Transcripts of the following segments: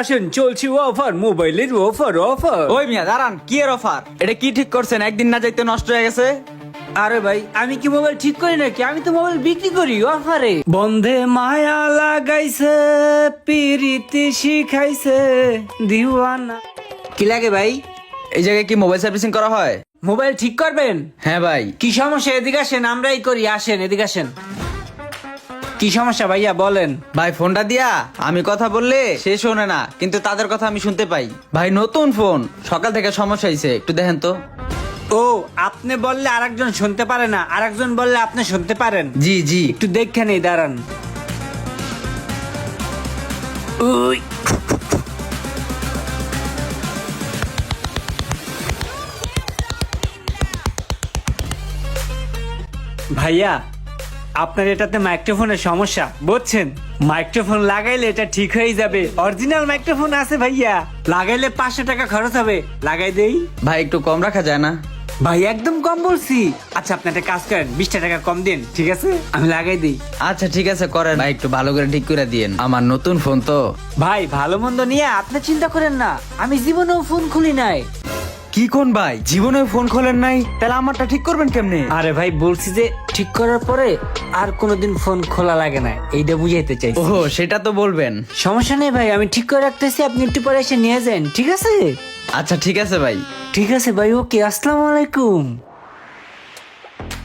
আসেন চলছে অফার মোবাইলের অফার অফার ওই মিয়া দাঁড়ান কি এর অফার এটা কি ঠিক করছেন? একদিন না যাইতে নষ্ট হয়ে গেছে? আরে ভাই আমি কি মোবাইল ঠিক করি নাকি? আমি তো মোবাইল বিক্রি করি অফারে বন্ধে মায়া লাগাইছে পিরিতি শিখাইছে দিওয়ানা। কি লাগে ভাই? এই জায়গায় কি মোবাইল সার্ভিসিং করা হয়? মোবাইল ঠিক করবেন? হ্যাঁ ভাই। কি সমস্যা? এদিকে আসেন আমরাই করি আসেন এদিকে আসেন। কি সমস্যা ভাইয়া বলেন। ভাই ফোনটা দিয়া। আমি কথা বললে সে শোনে না কিন্তু তাদের কথা আমি শুনতে পাই। ভাই নতুন ফোন। সকাল থেকে সমস্যা হয়েছে একটু দেখেন তো। ও আপনি বললে আরেকজন শুনতে পারে না আরেকজন বললে আপনি শুনতে পারেন। জি জি। একটু দেখে নেই দাঁড়ান। উই। ভাইয়া আপনার এটাতে মাইক্রোফোনের সমস্যা বুঝছেন? মাইক্রোফোন লাগাইলে এটা ঠিক হয়ে যাবে। অরিজিনাল মাইক্রোফোন আছে ভাইয়া। লাগাইলে পাঁচশো টাকা খরচ হবে। লাগাই দেই। ভাই একটু কম রাখা যায় না? ভাই একদম কম বলছি। আচ্ছা আপনি একটা কাজ করেন বিশটা টাকা কম দিন ঠিক আছে? আমি লাগাই দিই। আচ্ছা ঠিক আছে করেন। ভাই একটু ভালো করে ঠিক করে দিয়েন। আমার নতুন ফোন তো। ভাই ভালো মন্দ নিয়ে আপনি চিন্তা করেন না। আমি জীবনেও ফোন খুলি নাই। কি কোন ভাই? জীবনে ফোন খোলেন নাই? তাহলে আমারটা ঠিক করবেন কেমনে? আরে ভাই বলছি যে ঠিক করার পরে আর কোনোদিন ফোন খোলা লাগে না। এইটা বুঝাইতে চাই ও সেটা তো বলবেন। সমস্যা নেই ভাই আমি ঠিক করে রাখতেছি আপনি একটু পরে এসে নিয়ে যান ঠিক আছে? আচ্ছা ঠিক আছে ভাই। ঠিক আছে ভাই ওকে আসসালামু আলাইকুম।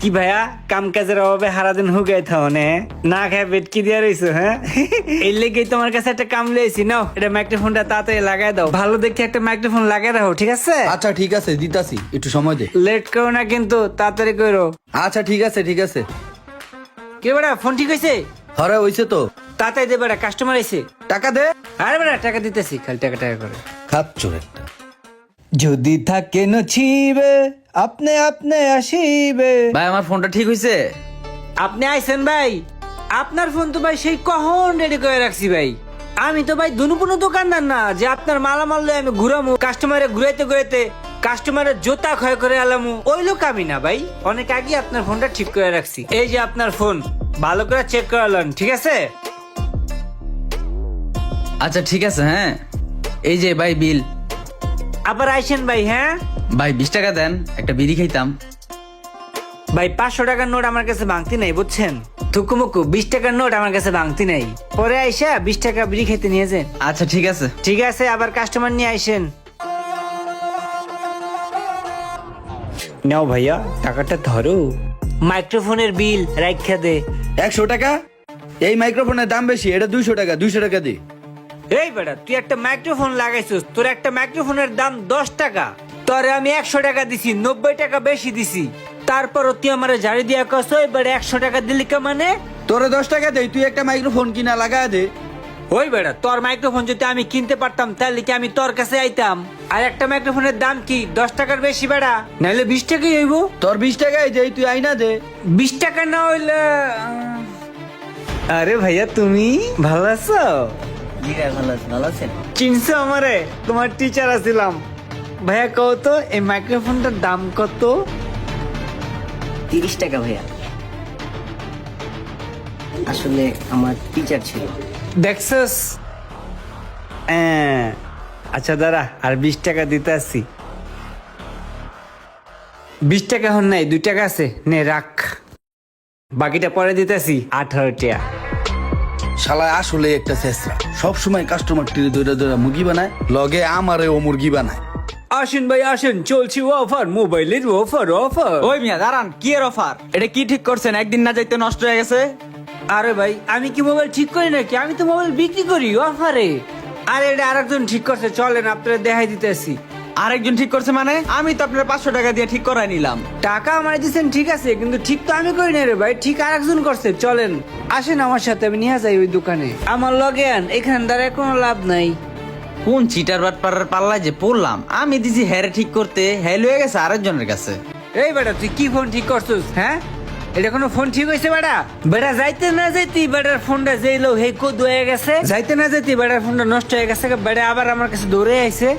কি ভাইয়া? কাম কাজের অভাবে হারাদিন হুগাই থাও নে। না খায় বেটকি দিয়ে রইছো হ্যাঁ? এই লেগে তোমার কাছে একটা কাম লইছি নাও এটা মাইক্রোফোনটা তাড়াতাড়ি লাগাই দাও। ভালো দেখে একটা মাইক্রোফোন লাগাই রাখো ঠিক আছে? আচ্ছা ঠিক আছে দিতাছি একটু সময় দে। লেট করো না কিন্তু তাড়াতাড়ি করো। আচ্ছা ঠিক আছে ঠিক আছে। কে বেড়া ফোন ঠিক হয়েছে হরে হইছে তো। তাড়াতাড়ি দে বেড়া কাস্টমার আইছে টাকা দে। আরে বেড়া টাকা দিতেছি খালি টাকা টাকা করে। খাচ্ছর একটা। যদি থাকে নছিবে আপনি আপনি আসিবে। ভাই আমার ফোনটা ঠিক হয়েছে আপনি আইছেন ভাই? আপনার ফোন তো ভাই সেই কখন রেডি করে রাখছি ভাই? আমি তো ভাই দুনুপুনো দোকানদার না যে আপনার মালামাল লয়ে আমি ঘুরামু কাস্টমারে ঘুরাইতে ঘুরাইতে কাস্টমারের জোতা ক্ষয় করে আলামু। ওই লোক আমি না ভাই অনেক আগে আপনার ফোনটা ঠিক করে রাখছি। এই যে আপনার ফোন ভালো করে চেক করালেন ঠিক আছে? আচ্ছা ঠিক আছে হ্যাঁ। এই যে ভাই বিল। আবার আইসেন ভাই হ্যাঁ? ভাই বিশ টাকা দেন একটা বিড়ি খাইতাম। ভাই পাঁচশো টাকার নোট আমার কাছে ভাঙতি নাই বুঝছেন? থুকুমুকু বিশ টাকার নোট আমার কাছে ভাঙতি নাই। পরে আইসা বিশ টাকা বিড়ি খেতে নিয়ে যান। আচ্ছা ঠিক আছে। ঠিক আছে আবার কাস্টমার নিয়ে আইসেন। নাও ভাইয়া টাকাটা ধরো। মাইক্রোফোনের বিল রাখা দে। একশো টাকা? এই মাইক্রোফোনের দাম বেশি এটা দুইশো টাকা দুইশো টাকা দে। এই বেটা তুই একটা মাইক্রোফোন লাগাইছিস তোর একটা মাইক্রোফোনের দাম দশ টাকা। তোরে আমি একশো টাকা দিছি নব্বই টাকা বেশি দিছি। তারপর তুই আমার ঝাড়ি দিয়া কস এবার একশো টাকা দিলি কে মানে? তোরে দশ টাকা দে তুই একটা মাইক্রোফোন কিনা লাগা দে। ওই বেড়া তোর মাইক্রোফোন যদি আমি কিনতে পারতাম তাহলে কি আমি তোর কাছে আইতাম? আর একটা মাইক্রোফোনের দাম কি দশ টাকার বেশি বেড়া? নাহলে বিশ টাকাই হইব। তোর বিশ টাকাই দে তুই আইনা দে। বিশ টাকা না হইলে আরে ভাইয়া তুমি ভালো আছো? ভালো আছেন? চিনছো আমারে? তোমার টিচার আছিলাম। ভাইয়া কও তো এই মাইক্রোফোনটার দাম কত? তিরিশ টাকা ভাইয়া। আসলে আমার টিচার ছিল। দেখছস? হ্যাঁ। আচ্ছা দাঁড়া আর বিশ টাকা দিতে আসছি। বিশ টাকা হন নাই দুই টাকা আছে। নে রাখ। বাকিটা পরে দিতেছি আঠারো টাকা শালা আসলে একটা চেষ্টা সব সময় কাস্টমার টিরে ধরে ধরে মুরগি বানায় লগে আমারে ও মুরগি বানায়। আসেন ভাই আসেন। চলছে অফার মোবাইলের অফার অফার ওই মিয়া দাঁড়ান কি এর অফার এটা কি ঠিক করছেন? একদিন না যাইতে নষ্ট হয়ে গেছে? আরে ভাই আমি কি মোবাইল ঠিক করি নাকি? আমি তো মোবাইল বিক্রি করি অফারে আরে এটা আরেকজন ঠিক করছে। চলেন আপনারা দেখাই দিতেছি। আরেকজন ঠিক করছে মানে? আমি তো আপনার পাঁচশো টাকা দিয়ে ঠিক করাই নিলাম। টাকা আমার দিচ্ছেন ঠিক আছে কিন্তু ঠিক তো আমি করি না রে ভাই। ঠিক আরেকজন করছে চলেন। আসেন আমার সাথে আমি নিয়ে যাই ওই দোকানে। আমার লগে আন এখানে দাঁড়ায় কোনো লাভ নাই। কোন চিটার বাট পাড়ার পাল্লায় যে পড়লাম? আমি দিছি হ্যারে ঠিক করতে হ্যাঁ লয়ে গেছে আরেকজনের কাছে। এই বেটা, তুই কি ফোন ঠিক করছিস হ্যাঁ? এটা কোনো ফোন ঠিক হয়েছে বেটা? বেটা, যাইতে না যাইতে বেটার ফোনটা যেইলো হে কদ হয়ে গেছে? যাইতে না যাইতে বেটার ফোনটা নষ্ট হয়ে গেছে বেটা আবার আমার কাছে দৌড়ে আইছে।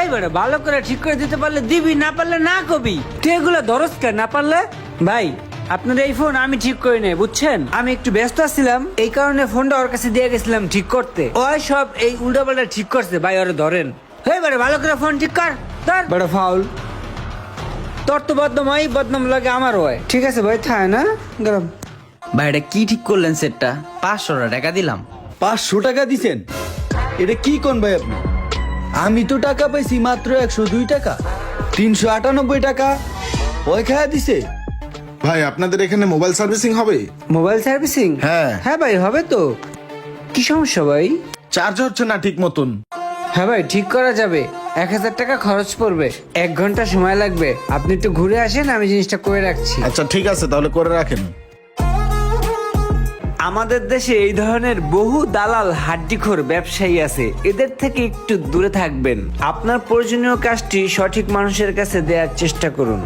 এই বেটা, ভালো করে ঠিক করে দিতে পারলে দিবি, না পারলে না কবি। তুই এগুলো ধরস কে, না পারলে? ভাই আপনার এই ফোন আমি ঠিক করে নেই বুঝছেন? আমি একটু ব্যস্ত ছিলাম এই কারণে ফোনটা ওর কাছে দিয়ে গেছিলাম ঠিক করতে। ওই সব এই উল্টাপাল্টা ঠিক করছে ভাই ওরে ধরেন। হয়ে বারে ভালো করে ফোন ঠিক কর ধর। বড় ফাউল তোর তো বদনাম হয় বদনাম লাগে আমার হয়। ঠিক আছে ভাই থায় না গরম। ভাই এটা কি ঠিক করলেন সেটটা? পাঁচশো টাকা দিলাম। পাঁচশো টাকা দিছেন? এটা কি কোন ভাই আপনি? আমি তো টাকা পাইছি মাত্র একশো দুই টাকা। তিনশো আটানব্বই টাকা। ওই খায়া দিছে? ভাই আপনাদের এখানে মোবাইল সার্ভিসিং হবে? মোবাইল সার্ভিসিং হ্যাঁ। হ্যাঁ ভাই হবে তো। কি সমস্যা ভাই? চার্জ হচ্ছে না ঠিক মতন। হ্যাঁ ভাই ঠিক করা যাবে। এক হাজার টাকা খরচ পড়বে। এক ঘণ্টা সময় লাগবে। আপনি একটু ঘুরে আসেন আমি জিনিসটা করে রাখছি। আচ্ছা ঠিক আছে তাহলে করে রাখেন। আমাদের দেশে এই ধরনের বহু দালাল হাড্ডিখোর ব্যবসায়ী আছে। এদের থেকে একটু দূরে থাকবেন। আপনার প্রয়োজনীয় কাজটি সঠিক মানুষের কাছে দেওয়ার চেষ্টা করুন।